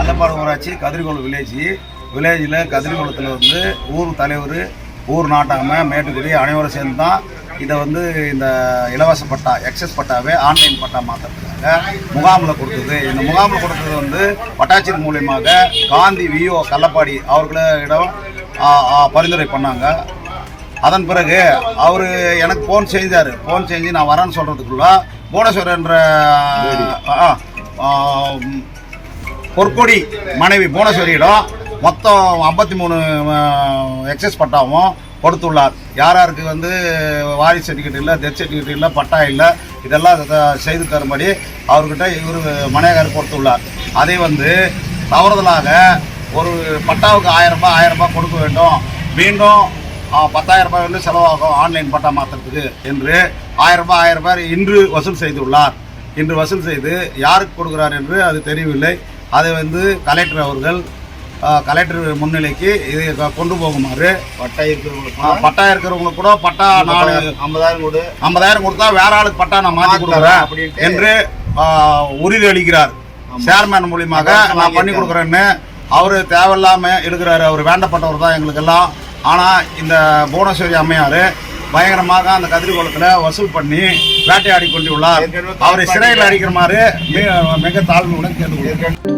மேம்பாடு ஊராட்சி கதிரிகோள் வில்லேஜ் வில்லேஜில் கதிரிகோளத்தில் வந்து ஊர் தலைவர் ஊர் நாட்டாமை மேட்டுக்குடி அனைவரும் சேர்ந்து தான் இதை வந்து இந்த இலவச பட்டா எக்ஸஸ் பட்டாவே ஆன்லைன் பட்டா மாற்றுறதுக்காக முகாமில் கொடுத்தது. இந்த முகாமில் கொடுத்தது வந்து வட்டாட்சியர் மூலியமாக காந்தி விஓ கள்ளப்பாடி அவர்களிடம் ஆ, ஆ, பரிந்துரை பண்ணாங்க. அதன் பிறகு அவர் எனக்கு ஃபோன் செஞ்சார். ஃபோன் செஞ்சு நான் வரேன்னு சொல்கிறதுக்குள்ள புவனேஸ்வர் என்ற ஆ, ஆ, ம், பொற்கொடி மனைவி புவனேஸ்வரியிடம் மொத்தம் ஐம்பத்தி மூணு எக்ஸஸ் பட்டாவும் கொடுத்துள்ளார். யார் யாருக்கு வந்து வாரிசு சர்டிஃபிகேட் இல்லை டெத் சர்டிஃபிகேட் இல்லை பட்டா இல்லை இதெல்லாம் த- செய்து தரும்படி அவர்கிட்ட இவர் மனையகார் கொடுத்துள்ளார். அதை வந்து தவறுதலாக ஒரு பட்டாவுக்கு ஆயிரம் ரூபாய் ஆயிரம் ரூபாய் கொடுக்க வேண்டும். மீண்டும் பத்தாயிரம் ரூபாய் வந்து செலவாகும் ஆன்லைன் பட்டா மாற்றுறதுக்கு என்று ஆயிரம் ரூபாய் ஆயிரம் ரூபாய் இன்று வசூல் செய்துள்ளார். இன்று வசூல் செய்து யாருக்கு கொடுக்கிறார் என்று அது தெரியவில்லை. அதை வந்து கலெக்டர் அவர்கள் கலெக்டர் முன்னிலைக்கு இதை கொண்டு போகுமாறு. பட்டா இருக்கிறவங்களுக்கு பட்டா இருக்கிறவங்களுக்கு கூட பட்டா நாலு ஐம்பதாயிரம் கொடு. ஐம்பதாயிரம் கொடுத்தா வேற ஆளுக்கு பட்டா நான் மாற்றி கொடுக்குறேன் தரேன் அப்படின்ட்டு. என்று உறுதி அளிக்கிறார் சேர்மேன் மூலியமாக நான் பண்ணி கொடுக்குறேன்னு அவர் தேவையில்லாம எடுக்கிறாரு. அவர் வேண்டப்பட்டவர் தான் எங்களுக்கெல்லாம் ஆனால் இந்த புவனேஸ்வரி அம்மையார் பயங்கரமாக அந்த கதிரிகோளத்தில் வசூல் பண்ணி வேட்டையாடி கொண்டுள்ளார். அவரை சிறையில் அடிக்கிற மாதிரி மிக- மிக தாழ்மையுடன் கேட்டுக்கொள்கிறேன்